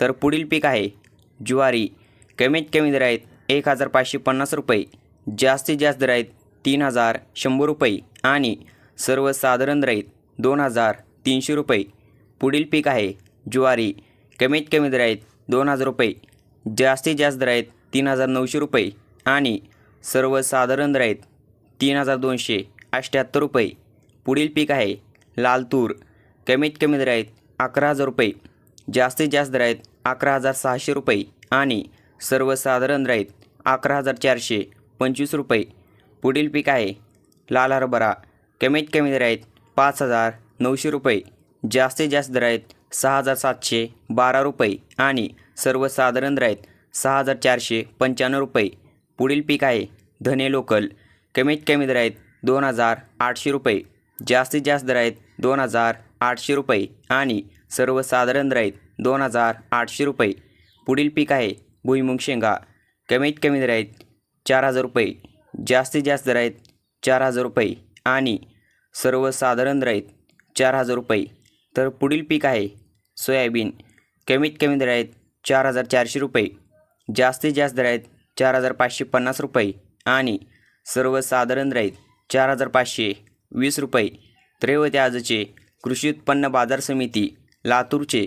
तर पुढील पीक आहे ज्वारी. कमीत कमी दर आहेत एक हजार पाचशे पन्नास रुपये. जास्तीत जास्त दर आहेत तीन हजार शंभर रुपये आणि सर्वसाधारण दर आहेत दोन हजार तीनशे रुपये. पुढील पीक आहे ज्वारी. कमीत कमी दर आहेत दोन हजार रुपये. जास्तीत जास्त दर आहेत तीन हजार नऊशे रुपये आणि सर्वसाधारण दर आहेत तीन हजार दोनशे अठ्ठ्याहत्तर रुपये. पुढील पीक आहे लाल तूर. कमीत कमी दर आहेत अकरा हजार रुपये. जास्तीत जास्त दर आहेत अकरा हजार सहाशे रुपये आणि सर्वसाधारण राईत अकरा हजार चारशे पंचवीस रुपये. पुढील पीक आहे लाल हरभरा. कमीत कमी दर आहेत पाच हजार नऊशे रुपये. जास्तीत जास्त दर आहेत सहा हजार सातशे बारा रुपये आणि सर्वसाधारण दर आहेत सहा हजार चारशे पंच्याण्णव रुपये. पुढील पीक आहे धने लोकल. कमीत कमी दर आहेत दोन हजार आठशे रुपये. जास्तीत जास्त दर आहेत दोन हजार आठशे रुपये आणि सर्वसाधारण दर आहेत दोन हजार आठशे रुपये. पुढील पीक आहे भुईमुग शेंगा. कमीत कमी दर आहेत चार हजार रुपये. जास्तीत जास्त दर आहेत चार हजार रुपये. आणि सर्वसाधारण दर आहेत चार हजार रुपये. तर पुढील पीक आहे सोयाबीन. कमीत कमी दर आहेत चार हजार चारशे रुपये. जास्तीत जास्त दर आहेत चार हजार पाचशे पन्नास रुपये. आणि सर्वसाधारण दर आहेत चार हजार पाचशे वीस रुपये. तर आजचे कृषी उत्पन्न बाजार समिती लातूरचे